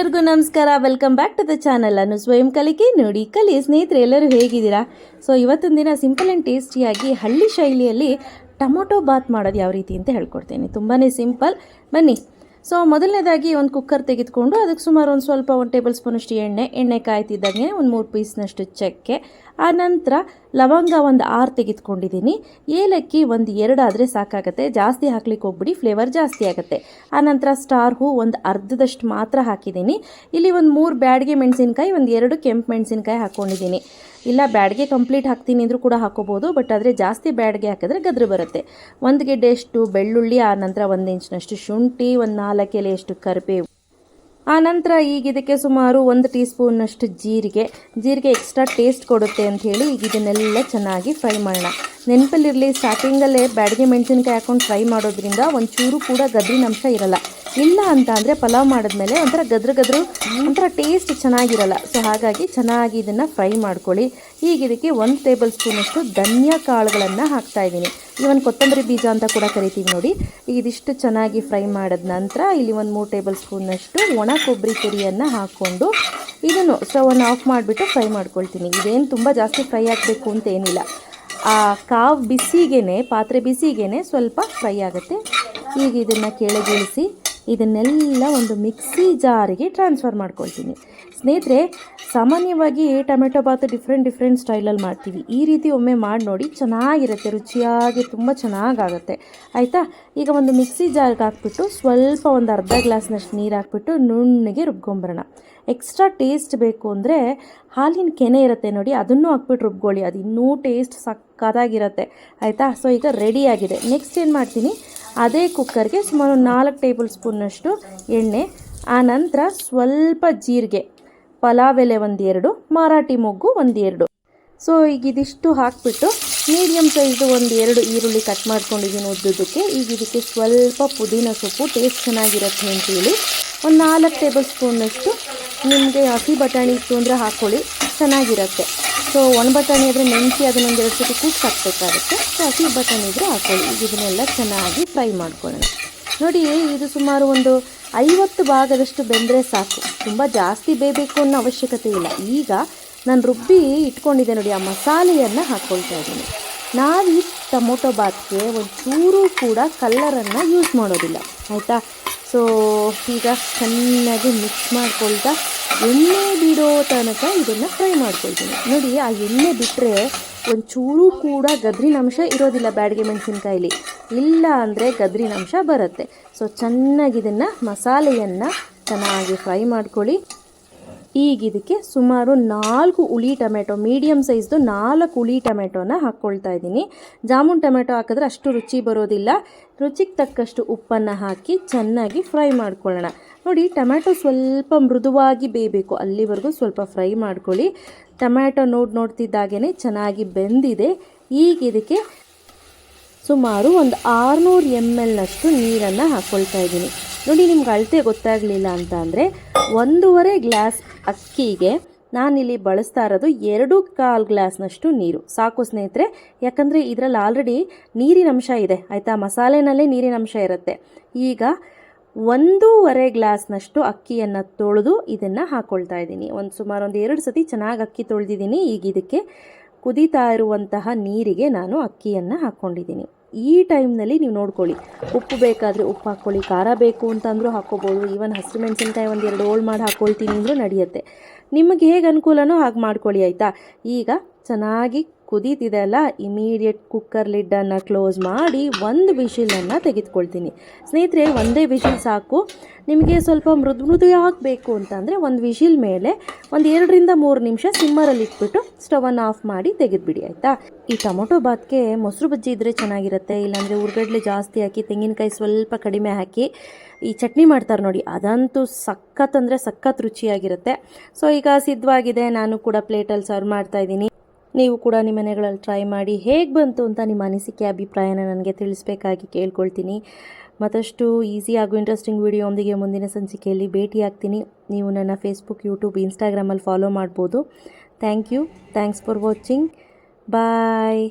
ಎಲ್ಲರಿಗೂ ನಮಸ್ಕಾರ. Welcome back to the channel ಅನ್ನು ಸ್ವಯಂ ಕಲಿಕೆ. ನೋಡಿ, ಕಲಿ ಸ್ನೇಹಿತರೆ, ಎಲ್ಲರೂ ಹೇಗಿದ್ದೀರಾ? ಸೊ ಇವತ್ತಿನ ದಿನ ಸಿಂಪಲ್ ಆ್ಯಂಡ್ ಟೇಸ್ಟಿಯಾಗಿ ಹಳ್ಳಿ ಶೈಲಿಯಲ್ಲಿ ಟೊಮೊಟೊ ಬಾತ್ ಮಾಡೋದು ಯಾವ ರೀತಿ ಅಂತ ಹೇಳ್ಕೊಡ್ತೀನಿ. ತುಂಬಾ ಸಿಂಪಲ್ ಬನ್ನಿ. ಸೊ ಮೊದಲನೇದಾಗಿ ಒಂದು ಕುಕ್ಕರ್ ತೆಗೆದುಕೊಂಡು, ಅದಕ್ಕೆ ಸುಮಾರು ಒಂದು ಸ್ವಲ್ಪ ಒಂದು ಟೇಬಲ್ ಸ್ಪೂನಷ್ಟು ಎಣ್ಣೆ. ಎಣ್ಣೆ ಕಾಯ್ತಿದ್ದಾಗೆ ಒಂದು ಮೂರು ಪೀಸ್ನಷ್ಟು ಚಕ್ಕೆ. ಆ ನಂತರ ಲವಂಗ ಒಂದು ಆರು ತೆಗೆದುಕೊಂಡಿದ್ದೀನಿ. ಏಲಕ್ಕಿ ಒಂದು ಎರಡಾದರೆ ಸಾಕಾಗುತ್ತೆ. ಜಾಸ್ತಿ ಹಾಕ್ಲಿಕ್ಕೆ ಹೋಗ್ಬಿಡಿ ಫ್ಲೇವರ್ ಜಾಸ್ತಿ ಆಗುತ್ತೆ. ಆ ನಂತರ ಸ್ಟಾರ್ ಹೂ ಒಂದು ಅರ್ಧದಷ್ಟು ಮಾತ್ರ ಹಾಕಿದ್ದೀನಿ. ಇಲ್ಲಿ ಒಂದು ಮೂರು ಬ್ಯಾಡಿಗೆ ಮೆಣಸಿನ್ಕಾಯಿ, ಒಂದು ಎರಡು ಕೆಂಪು ಮೆಣಸಿನ್ಕಾಯಿ ಹಾಕ್ಕೊಂಡಿದ್ದೀನಿ ಇಲ್ಲ, ಬ್ಯಾಡ್ಗೆ ಕಂಪ್ಲೀಟ್ ಹಾಕ್ತೀನಿ ಅಂದರೂ ಕೂಡ ಹಾಕೋಬೋದು ಬಟ್ ಆದರೆ ಜಾಸ್ತಿ ಬ್ಯಾಡ್ಗೆ ಹಾಕಿದ್ರೆ ಗದ್ರೆ ಬರುತ್ತೆ. ಒಂದು ಗೆಡ್ಡೆಯಷ್ಟು ಬೆಳ್ಳುಳ್ಳಿ ಆ ನಂತರ ಒಂದು ಇಂಚಿನಷ್ಟು ಶುಂಠಿ, ಒಂದು ನಾಲ್ಕು ಎಲೆಯಷ್ಟು ಕರಿಬೇವು. ಆ ನಂತರ ಈಗ ಇದಕ್ಕೆ ಸುಮಾರು ಒಂದು ಟೀ ಸ್ಪೂನಷ್ಟು ಜೀರಿಗೆ. ಜೀರಿಗೆ ಎಕ್ಸ್ಟ್ರಾ ಟೇಸ್ಟ್ ಕೊಡುತ್ತೆ ಅಂತ ಹೇಳಿ ಈಗ ಇದನ್ನೆಲ್ಲ ಚೆನ್ನಾಗಿ ಫ್ರೈ ಮಾಡೋಣ. ನೆನಪಲ್ಲಿರಲಿ ಸ್ಟಾರ್ಟಿಂಗಲ್ಲೇ ಬ್ಯಾಡಿಗೆ ಮೆಣಸಿನ್ಕಾಯಿ ಹಾಕೊಂಡು ಫ್ರೈ ಮಾಡೋದ್ರಿಂದ ಒಂಚೂರು ಕೂಡ ಗದ್ರಿನ ಅಂಶ ಇರಲ್ಲ. ಇಲ್ಲ ಅಂತ ಅಂದರೆ ಪಲಾವ್ ಮಾಡಿದ್ಮೇಲೆ ಒಂಥರ ಗದ್ರ ಗದ್ರು, ಒಂಥರ ಟೇಸ್ಟ್ ಚೆನ್ನಾಗಿರಲ್ಲ. ಸೊ ಹಾಗಾಗಿ ಚೆನ್ನಾಗಿ ಇದನ್ನು ಫ್ರೈ ಮಾಡ್ಕೊಳ್ಳಿ. ಈಗ ಇದಕ್ಕೆ ಒಂದು ಟೇಬಲ್ ಸ್ಪೂನಷ್ಟು ಧನ್ಯ ಕಾಳುಗಳನ್ನು ಹಾಕ್ತಾ ಇದ್ದೀನಿ. ಇವನ್ ಕೊತ್ತಂಬರಿ ಬೀಜ ಅಂತ ಕೂಡ ಕರಿತೀವಿ ನೋಡಿ. ಇದಿಷ್ಟು ಚೆನ್ನಾಗಿ ಫ್ರೈ ಮಾಡಿದ ನಂತರ ಇಲ್ಲಿ ಒಂದು ಮೂರು ಟೇಬಲ್ ಸ್ಪೂನಷ್ಟು ಒಣ ಕೊಬ್ಬರಿ ತುರಿಯನ್ನು ಹಾಕ್ಕೊಂಡು ಇದನ್ನು ಸ್ಟವನ್ನು ಆಫ್ ಮಾಡಿಬಿಟ್ಟು ಫ್ರೈ ಮಾಡ್ಕೊಳ್ತೀನಿ. ಇದೇನು ತುಂಬ ಜಾಸ್ತಿ ಫ್ರೈ ಆಗಬೇಕು ಅಂತ ಏನಿಲ್ಲ. ಆ ಕಾವು ಬಿಸಿಗೇನೆ, ಪಾತ್ರೆ ಬಿಸಿಗೇನೆ ಸ್ವಲ್ಪ ಫ್ರೈ ಆಗುತ್ತೆ. ಈಗ ಇದನ್ನು ಕೆಳಗಿಳಿಸಿ ಇದನ್ನೆಲ್ಲ ಒಂದು ಮಿಕ್ಸಿ ಜಾರಿಗೆ ಟ್ರಾನ್ಸ್ಫರ್ ಮಾಡ್ಕೊಳ್ತೀನಿ. ಸ್ನೇಹಿತರೆ, ಸಾಮಾನ್ಯವಾಗಿ ಟೊಮೆಟೊ ಬಾತು ಡಿಫ್ರೆಂಟ್ ಡಿಫ್ರೆಂಟ್ ಸ್ಟೈಲಲ್ಲಿ ಮಾಡ್ತೀವಿ. ಈ ರೀತಿ ಒಮ್ಮೆ ಮಾಡಿ ನೋಡಿ ಚೆನ್ನಾಗಿರುತ್ತೆ, ರುಚಿಯಾಗಿ ತುಂಬ ಚೆನ್ನಾಗಾಗುತ್ತೆ. ಆಯಿತಾ? ಈಗ ಒಂದು ಮಿಕ್ಸಿ ಜಾರ್ಗೆ ಹಾಕ್ಬಿಟ್ಟು ಸ್ವಲ್ಪ ಒಂದು ಅರ್ಧ ಗ್ಲಾಸ್ನಷ್ಟು ನೀರು ಹಾಕ್ಬಿಟ್ಟು ನುಣ್ಣಗೆ ರುಬ್ಕೊಂಬರೋಣ. ಎಕ್ಸ್ಟ್ರಾ ಟೇಸ್ಟ್ ಬೇಕು ಅಂದರೆ ಹಾಲಿನ ಕೆನೆ ಇರುತ್ತೆ ನೋಡಿ, ಅದನ್ನು ಹಾಕ್ಬಿಟ್ಟು ರುಬ್ಕೊಳ್ಳಿ. ಅದು ಇನ್ನೂ ಟೇಸ್ಟ್ ಸಕ್ಕತ್ತಾಗಿರುತ್ತೆ. ಆಯಿತಾ? ಸೊ ಈಗ ರೆಡಿಯಾಗಿದೆ ನೆಕ್ಸ್ಟ್ ಏನು ಮಾಡ್ತೀನಿ? ಅದೇ ಕುಕ್ಕರ್ಗೆ ಸುಮಾರು ನಾಲ್ಕು ಟೇಬಲ್ ಸ್ಪೂನ್ನಷ್ಟು ಎಣ್ಣೆ, ಆ ನಂತರ ಸ್ವಲ್ಪ ಜೀರಿಗೆ, ಪಲಾವ್ ಎಲೆ ಒಂದೆರಡು, ಮರಾಠಿ ಮೊಗ್ಗು ಒಂದೆರಡು. ಸೊ ಈಗ ಇದಿಷ್ಟು ಹಾಕ್ಬಿಟ್ಟು ಮೀಡಿಯಮ್ ಸೈಜ್ದು ಒಂದು ಎರಡು ಈರುಳ್ಳಿ ಕಟ್ ಮಾಡ್ಕೊಂಡಿದ್ದೀನಿ ಉದ್ದುದಕ್ಕೆ ಈಗ ಇದಕ್ಕೆ ಸ್ವಲ್ಪ ಪುದೀನ ಸೊಪ್ಪು ಟೇಸ್ಟ್ ಚೆನ್ನಾಗಿರುತ್ತೆ ಅಂತೇಳಿ. ಒಂದು ನಾಲ್ಕು ಟೇಬಲ್ ಸ್ಪೂನಷ್ಟು ನಿಮಗೆ ಹಸಿ ಬಟಾಣಿ ಇತ್ತು ಅಂದರೆ ಹಾಕ್ಕೊಳ್ಳಿ ಚೆನ್ನಾಗಿರುತ್ತೆ. ಸೊ ಒಣ ಬಟಾಣಿ ಆದರೆ ನೆನೆಸಿ ಅದನ್ನೊಂದು ಎರಡು ಸತಿ ಕೂಸ್ ಹಾಕಬೇಕಾಗುತ್ತೆ. ಸೊ ಹಸಿ ಬಟಾಣಿ ಇದ್ದರೆ ಹಾಕ್ಕೊಳ್ಳಿ ಇದನ್ನೆಲ್ಲ ಚೆನ್ನಾಗಿ ಫ್ರೈ ಮಾಡ್ಕೊಳ್ಳೋಣ. ನೋಡಿ, ಇದು ಸುಮಾರು ಒಂದು ಐವತ್ತು ಭಾಗದಷ್ಟು ಬೆಂದರೆ ಸಾಕು. ತುಂಬ ಜಾಸ್ತಿ ಬೇಯಬೇಕು ಅನ್ನೋ ಅವಶ್ಯಕತೆ ಇಲ್ಲ. ಈಗ ನಾನು ರುಬ್ಬಿ ಇಟ್ಕೊಂಡಿದ್ದೆ ನೋಡಿ, ಆ ಮಸಾಲೆಯನ್ನು ಹಾಕ್ಕೊಳ್ತಾ ಇದ್ದೀನಿ. ನಾವು ಈ ಟೊಮೊಟೊ ಬಾತ್ಗೆ ಒಂಚೂರು ಕೂಡ ಕಲ್ಲರನ್ನು ಯೂಸ್ ಮಾಡೋದಿಲ್ಲ. ಆಯಿತಾ? ಸೊ, ಈಗ ಚೆನ್ನಾಗಿ ಮಿಕ್ಸ್ ಮಾಡ್ಕೊಳ್ತಾ ಎಣ್ಣೆ ಬಿಡೋ ತನಕ ಇದನ್ನು ಫ್ರೈ ಮಾಡ್ಕೊಳ್ತೀನಿ. ನೋಡಿ, ಆ ಎಣ್ಣೆ ಬಿಟ್ಟರೆ ಒಂಚೂರು ಕೂಡ ಗದ್ರಿನ ಅಂಶ ಇರೋದಿಲ್ಲ ಬ್ಯಾಡಿಗೆ ಮೆಣಸಿನ್ಕಾಯಿಲಿ. ಇಲ್ಲ ಅಂದರೆ ಗದ್ರಿನ ಅಂಶ ಬರುತ್ತೆ. ಸೊ, ಚೆನ್ನಾಗಿ ಇದನ್ನು ಮಸಾಲೆಯನ್ನು ಚೆನ್ನಾಗಿ ಫ್ರೈ ಮಾಡ್ಕೊಳ್ಳಿ. ಈಗ ಇದಕ್ಕೆ ಸುಮಾರು ನಾಲ್ಕು ಹುಳಿ ಟೊಮೆಟೊ ಮೀಡಿಯಮ್ ಸೈಜ್ದು ನಾಲ್ಕು ಹುಳಿ ಟೊಮೆಟೊನ ಹಾಕ್ಕೊಳ್ತಾ ಇದ್ದೀನಿ. ಜಾಮೂನ್ ಟೊಮೆಟೊ ಹಾಕಿದ್ರೆ ಅಷ್ಟು ರುಚಿ ಬರೋದಿಲ್ಲ. ರುಚಿಗೆ ತಕ್ಕಷ್ಟು ಉಪ್ಪನ್ನು ಹಾಕಿ ಚೆನ್ನಾಗಿ ಫ್ರೈ ಮಾಡ್ಕೊಳ್ಳೋಣ. ನೋಡಿ ಟೊಮ್ಯಾಟೊ ಸ್ವಲ್ಪ ಮೃದುವಾಗಿ ಬೇಯಬೇಕು. ಅಲ್ಲಿವರೆಗೂ ಸ್ವಲ್ಪ ಫ್ರೈ ಮಾಡ್ಕೊಳ್ಳಿ. ಟೊಮ್ಯಾಟೊ ನೋಡಿ ನೋಡ್ತಿದ್ದಾಗೇ ಚೆನ್ನಾಗಿ ಬೆಂದಿದೆ. ಈಗ ಇದಕ್ಕೆ ಸುಮಾರು ಒಂದು ಆರುನೂರು ಎಂ ಎಲ್ನಷ್ಟು ನೀರನ್ನು ಹಾಕ್ಕೊಳ್ತಾ ಇದ್ದೀನಿ. ನೋಡಿ, ನಿಮ್ಗೆ ಅಳತೆ ಗೊತ್ತಾಗಲಿಲ್ಲ ಅಂತ ಅಂದರೆ ಒಂದೂವರೆ ಗ್ಲಾಸ್ ಅಕ್ಕಿಗೆ ನಾನಿಲ್ಲಿ ಬಳಸ್ತಾ ಇರೋದು ಎರಡು ಕಾಲು ಗ್ಲಾಸ್ನಷ್ಟು ನೀರು. ಸಾಕು ಸ್ನೇಹಿತರೆ, ಯಾಕಂದರೆ ಇದರಲ್ಲಿ ಆಲ್ರೆಡಿ ನೀರಿನ ಅಂಶ ಇದೆ, ಆಯಿತಾ? ಮಸಾಲೆನಲ್ಲೇ ನೀರಿನ ಅಂಶ ಇರುತ್ತೆ. ಈಗ ಒಂದೂವರೆ ಗ್ಲಾಸ್ನಷ್ಟು ಅಕ್ಕಿಯನ್ನು ತೊಳೆದು ಇದನ್ನು ಹಾಕ್ಕೊಳ್ತಾ ಇದ್ದೀನಿ. ಒಂದು ಸುಮಾರು ಒಂದು ಎರಡು ಸತಿ ಚೆನ್ನಾಗಿ ಅಕ್ಕಿ ತೊಳೆದಿದ್ದೀನಿ. ಈಗ ಇದಕ್ಕೆ ಕುದೀತಾ ಇರುವಂತಹ ನೀರಿಗೆ ನಾನು ಅಕ್ಕಿಯನ್ನು ಹಾಕ್ಕೊಂಡಿದ್ದೀನಿ ಈ ಟೈಮ್ನಲ್ಲಿ ನೀವು ನೋಡ್ಕೊಳ್ಳಿ. ಉಪ್ಪು ಬೇಕಾದರೆ ಉಪ್ಪು ಹಾಕ್ಕೊಳ್ಳಿ, ಖಾರ ಬೇಕು ಅಂತಂದರೂ ಹಾಕ್ಕೋಬೋದು. ಈವನ್ ಹಸಿರು ಮೆಣಸಿನ್ಕಾಯಿ ಒಂದು ಎರಡು ಓಲ್ಡ್ ಮಾಡಿ ಹಾಕ್ಕೊಳ್ತೀನಿ ಅಂದರೂ ನಡೆಯುತ್ತೆ. ನಿಮಗೆ ಹೇಗೆ ಅನುಕೂಲನೋ ಹಾಗೆ ಮಾಡ್ಕೊಳ್ಳಿ ಆಯಿತಾ? ಈಗ ಚೆನ್ನಾಗಿ ಕುದೀತಿದೆ ಅಲ್ಲ ಇಮಿಡಿಯೇಟ್ ಕುಕ್ಕರ್ ಲಿಡ್ಡನ್ನು ಕ್ಲೋಸ್ ಮಾಡಿ ಒಂದು ವಿಶಿಲನ್ನು ತೆಗೆದುಕೊಳ್ತೀನಿ. ಸ್ನೇಹಿತರೆ, ಒಂದೇ ವಿಶಿಲ್ ಸಾಕು. ನಿಮಗೆ ಸ್ವಲ್ಪ ಮೃದು ಮೃದು ಆಗಬೇಕು ಅಂತಂದರೆ ಒಂದು ವಿಶಿಲ್ ಮೇಲೆ ಒಂದು ಎರಡರಿಂದ ಮೂರು ನಿಮಿಷ ಸಿಮ್ಮರಲ್ಲಿ ಇಟ್ಬಿಟ್ಟು ಸ್ಟವನ್ನು ಆಫ್ ಮಾಡಿ ತೆಗೆದುಬಿಡಿ, ಆಯಿತಾ? ಈ ಟೊಮೊಟೊ ಬಾತ್ಗೆ ಮೊಸರು ಬಜ್ಜಿ ಇದ್ದರೆ ಚೆನ್ನಾಗಿರುತ್ತೆ, ಇಲ್ಲಾಂದರೆ ಉರ್ಗಡ್ಲೆ ಜಾಸ್ತಿ ಹಾಕಿ, ತೆಂಗಿನಕಾಯಿ ಸ್ವಲ್ಪ ಕಡಿಮೆ ಹಾಕಿ, ಈ ಚಟ್ನಿ ಮಾಡ್ತಾರೆ ನೋಡಿ, ಅದಂತೂ ಸಖತ್ ಅಂದರೆ ಸಖತ್ ರುಚಿಯಾಗಿರುತ್ತೆ. ಸೊ ಈಗ ಸಿದ್ಧವಾಗಿದೆ, ನಾನು ಕೂಡ ಪ್ಲೇಟಲ್ಲಿ ಸರ್ವ್ ಮಾಡ್ತಾಯಿದ್ದೀನಿ ನೀವು ಕೂಡ ನಿಮ್ಮ ಮನೆಗಳಲ್ಲಿ ಟ್ರೈ ಮಾಡಿ ಹೇಗೆ ಬಂತು ಅಂತ ನಿಮ್ಮ ಅನಿಸಿಕೆ, ಅಭಿಪ್ರಾಯನ ನನಗೆ ತಿಳಿಸ್ಬೇಕಾಗಿ ಕೇಳ್ಕೊಳ್ತೀನಿ. ಮತ್ತಷ್ಟು ಈಸಿ ಹಾಗೂ ಇಂಟ್ರೆಸ್ಟಿಂಗ್ ವಿಡಿಯೋಂದಿಗೆ ಮುಂದಿನ ಸಂಚಿಕೆಯಲ್ಲಿ ಭೇಟಿ ಆಗ್ತೀನಿ ನೀವು ನನ್ನ ಫೇಸ್ಬುಕ್ ಯೂಟ್ಯೂಬ್ ಇನ್ಸ್ಟಾಗ್ರಾಮಲ್ಲಿ ಫಾಲೋ ಮಾಡ್ಬೋದು. Thank you thanks for watching bye